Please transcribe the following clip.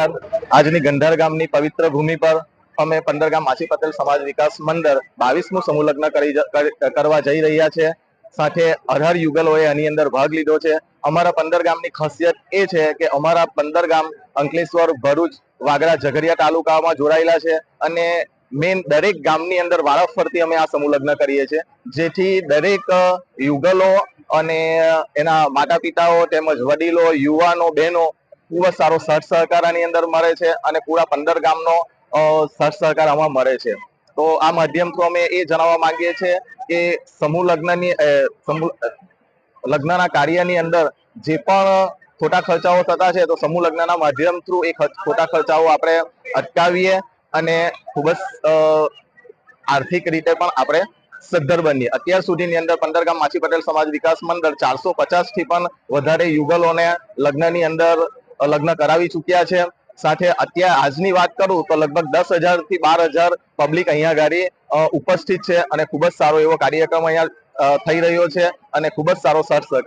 આજની ગંધાર ગામની પવિત્ર ભૂમિ પર અમે પંદર ગામ માછી પટેલ સમાજ વિકાસ મંડળ બાવીસમું સમૂહ કરી કરવા જઈ રહ્યા છે. સાથે અઢાર યુગલોએ આની અંદર ભાગ લીધો છે. અમારા પંદર ગામની ખાસિયત એ છે કે અમારા પંદર ગામ અંકલેશ્વર, ભરૂચ, વાગરા, ઝઘડિયા તાલુકામાં જોડાયેલા છે અને મેન દરેક ગામની અંદર વારાફરતી અમે આ સમૂહ લગ્ન કરીએ છીએ. જેથી દરેક યુગલો અને એના માતા પિતાઓ તેમજ વડીલો, યુવાનો, બહેનો ખૂબ જ સારો સાથ સહકાર આની અંદર મળે છે અને પૂરા પંદર ગામનો અ, સહકાર આમાં મળે છે. તો આ માધ્યમ તો અમે એ જણાવવા માંગીએ છીએ કે સમૂહ લગ્નની સમૂહ લગ્નના કાર્યની અંદર જે પણ ખોટા ખર્ચાઓ થતા છે તો સમૂહ લગ્નના માધ્યમ થ્રુ એ ખોટા ખર્ચાઓ આપણે અટકાવીએ અને ખૂબ જ આર્થિક રીતે પણ આપણે સદ્ધર બનીએ. અત્યાર સુધીની અંદર પંદર ગામ માછી પટેલ સમાજ વિકાસ મંડળ ચારસો પચાસથી પણ વધારે યુગલોને લગ્નની અંદર લગ્ન કરાવી ચૂક્યા છે. સાથે અત્યારે આજની વાત કરું તો લગભગ દસ હજારથી બાર હજાર પબ્લિક અહીંયા ગાડી ઉપસ્થિત છે અને ખૂબ જ સારો એવો કાર્યક્રમ અહીંયા થઈ રહ્યો છે અને ખૂબ જ સારો સહકાર